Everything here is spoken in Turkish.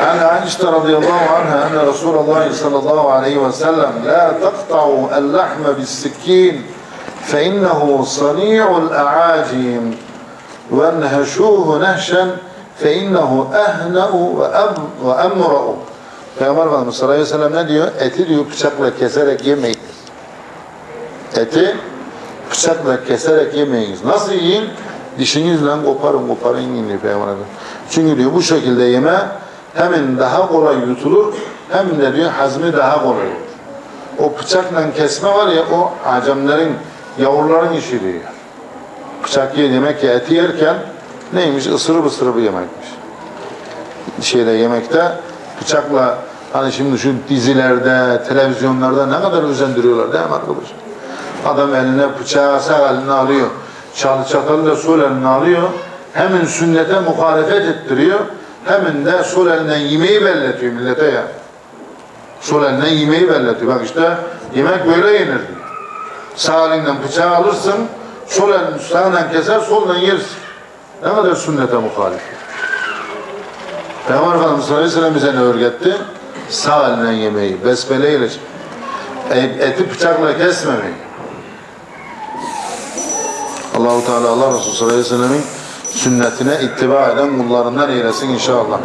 عن عائشة رضي الله عنها أن رسول الله صلى الله عليه وسلم لا تقطعوا اللحم بالسكين فإنه صنيع الأعاجم وانهشوه نهشا فإنه أهنأ وأمرأ Peygamber Efendimiz sallallahu aleyhi ve sellem ne diyor? Eti diyor bıçakla keserek yemeyin. Eti bıçakla keserek yemeyiniz. Nasıl yiyin? Dişinizle koparın koparın yiyin diyor Peygamber Efendimiz. Çünkü diyor bu şekilde yeme hemen daha kolay yutulur hem de diyor hazmi daha kolay olur. O bıçakla kesme var ya o acemlerin, yavruların işi diyor. Bıçak ye demek ki eti yerken neymiş? Isırıp ısırıp yemekmiş. Şeyde yemekte bıçakla hani şimdi şu dizilerde, televizyonlarda ne kadar özendiriyorlar değil mi arkadaşlar? Adam eline bıçağı sağ eline alıyor. Çalı çatalı da sol eline alıyor. Hemen sünnete muhalefet ettiriyor. Hemen de sol elinden yemeği belletiyor millete ya. Sol elinden yemeği belletiyor. Bak işte yemek böyle yenir. Sağ elinden bıçağı alırsın, sol elini sağından keser, soldan yersin. Ne kadar sünnete muhalif. Peygamber Efendimiz sallallahu aleyhi ve sellem bize ne öğretti? Sağ elinden yemeği, besmele ile e, eti bıçakla kesmemeyi. Allahu Teala Allah Resulü sallallahu aleyhi ve sellemin sünnetine ittiba eden kullarından eylesin inşallah.